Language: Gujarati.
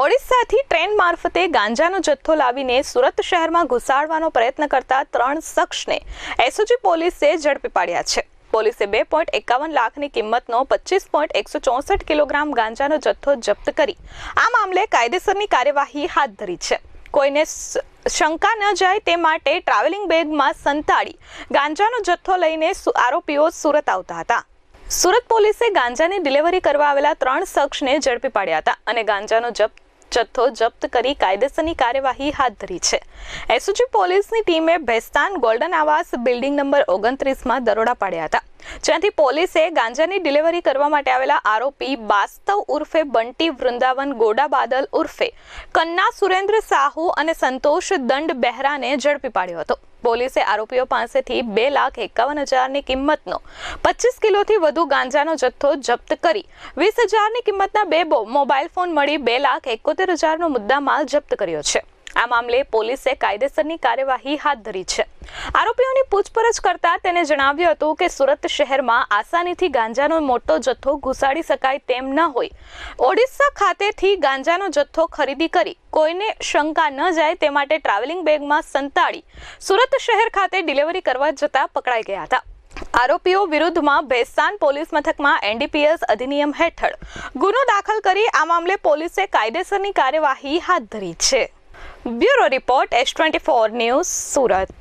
ઓડિશાથી ટ્રેન મારફતે ગાંજાનો જથ્થો લાવીને સુરત શહેરમાં ઘુસાડવાનો પ્રયત્ન કરતા ત્રણ શખ્સને એસઓજી પોલીસે ઝડપી પાડ્યા છે. પોલીસે બે પોઈન્ટ એકાવન લાખની કિંમતનો પચીસ પોઈન્ટ એકસો ચોસઠ કિલોગ્રામ ગાંજાનો જથ્થો જપ્ત કરી. આ મામલે કાયદેસરની કાર્યવાહી હાથ ધરી છે. કોઈને શંકા ન જાય તે માટે ટ્રાવેલિંગ બેગમાં સંતાડી ગાંજાનો જથ્થો લઈને આરોપીઓ સુરત આવતા હતા. સુરત પોલીસે ગાંજાની ડિલિવરી કરવા આવેલા ત્રણ શખ્સને ઝડપી પાડ્યા હતા અને ગાંજાનો જપ્ત જથ્થો જપ્ત કરી કાયદેસરની કાર્યવાહી હાથ ધરી છે. એસઓજી પોલીસની ટીમે ભેસ્તાન ગોલ્ડન આવાસ બિલ્ડિંગ નંબર ઓગણત્રીસમાં દરોડા પાડ્યા હતા. જ્યાંથી પોલીસે ગાંજાની ડિલિવરી કરવા માટે આવેલા આરોપી બાસ્તવ ઉર્ફે બંટી વૃંદાવન ગોડા બાદલ ઉર્ફે કન્ના સુરેન્દ્ર સાહુ અને સંતોષ દંડ બહેરાને ઝડપી પાડ્યો હતો. પોલીસે આરોપીઓ પાસેથી બે લાખ એકાવન હજારની કિંમતનો પચીસ કિલોથી વધુ ગાંજાનો જથ્થો જપ્ત કરી વીસ હજારની કિંમતના બે મોબાઈલ ફોન મળી બે લાખ એકોતેર હજારનો મુદ્દામાલ જપ્ત કર્યો છે. આ મામલે પોલીસે કાયદેસરની કાર્યવાહી હાથ ધરી છે. આરોપીઓની પૂછપરછ કરતા તેને જણાવ્યું હતું કે સુરત શહેરમાં આસાનીથી ગાંજાનો મોટો જથ્થો ઘુસાડી શકાય તેમ ન હોય. ઓડિશા ખાતેથી ગાંજાનો જથ્થો ખરીદી કરી કોઈને શંકા ન જાય તે માટે ટ્રાવેલિંગ બેગમાં સંતાડી સુરત શહેર ખાતે ડિલિવરી કરવા જતા પકડાઈ ગયા હતા. આરોપીઓ વિરુદ્ધમાં ભેસાન પોલીસ મથકમાં એનડીપીએસ અધિનિયમ હેઠળ ગુનો દાખલ કરી આ મામલે પોલીસે કાયદેસરની કાર્યવાહી હાથ ધરી છે. Bureau report S twenty four news Surat.